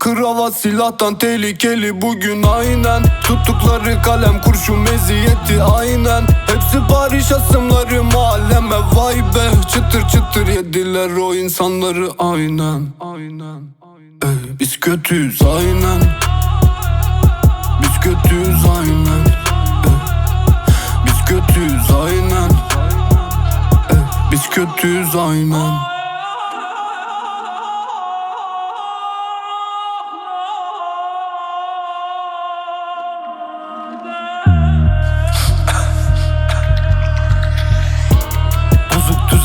Kravat silahtan tehlikeli. Bugün aynen Tuttukları kalem kurşun meziyeti aynen. Hepsi Paris asımları mahalleme vay be. Çıtır çıtır yediler o insanları aynen Aynen. Ey, Biz kötüyüz aynen. Biz kötüyüz aynen. Ey, Biz kötüyüz aynen. Ey, Biz kötüyüz aynen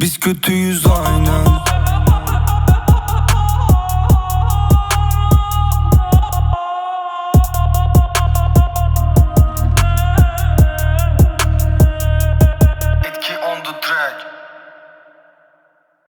Biz kötüyüz aynen